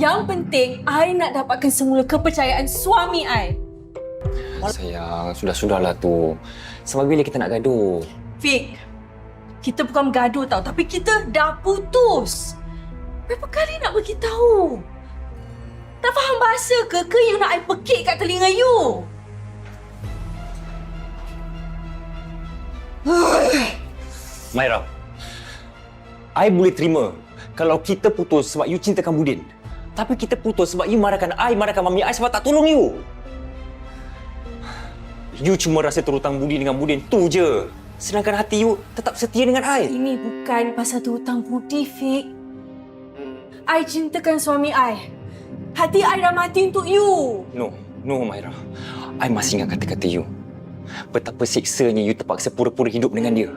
Yang penting, I nak dapatkan semula kepercayaan suami I. Sayang, sudah-sudahlah tu. Sampai bila kita nak gaduh? Fik, kita bukan bergaduh tau, tapi kita dah putus. Berapa kali nak bagi tahu? Tak faham bahasa ke? Ke you nak I pekik kat telinga you? Maira, I boleh terima kalau kita putus sebab you cintakan Budin. Tapi kita putus sebab you marahkan I, marahkan mami I sebab tak tolong you. You cuma rasa terhutang budi dengan Budin, tu je. Sedangkan hati you tetap setia dengan I. Ini bukan pasal hutang budi, Fik. I cintakan suami I. Hati I dah mati untuk you. No, no Maira. I masih ingat kata-kata you. Betapa siksanya you terpaksa pura-pura hidup dengan dia.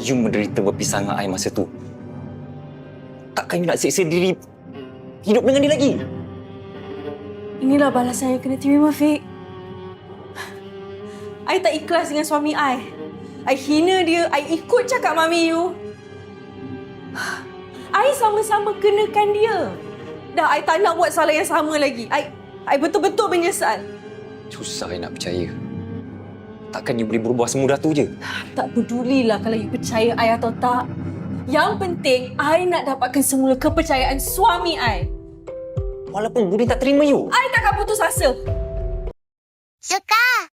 You menderita berpisah dengan I masa tu. Takkan you nak siksa diri hidup dengan dia lagi? Inilah balasan yang kena terima, Fik. I tak ikhlas dengan suami I. I hina dia, I ikut cakap mami you. I sama-sama kenakan dia. Dah, I tak nak buat salah yang sama lagi. I, I betul-betul menyesal. Susah I nak percaya. Takkan you boleh berubah semudah tu je? Tak pedulilah kalau you percaya I atau tak. Yang penting, I nak dapatkan semula kepercayaan suami I. Walaupun Budin tak terima you. I takkan putus asa. Suka!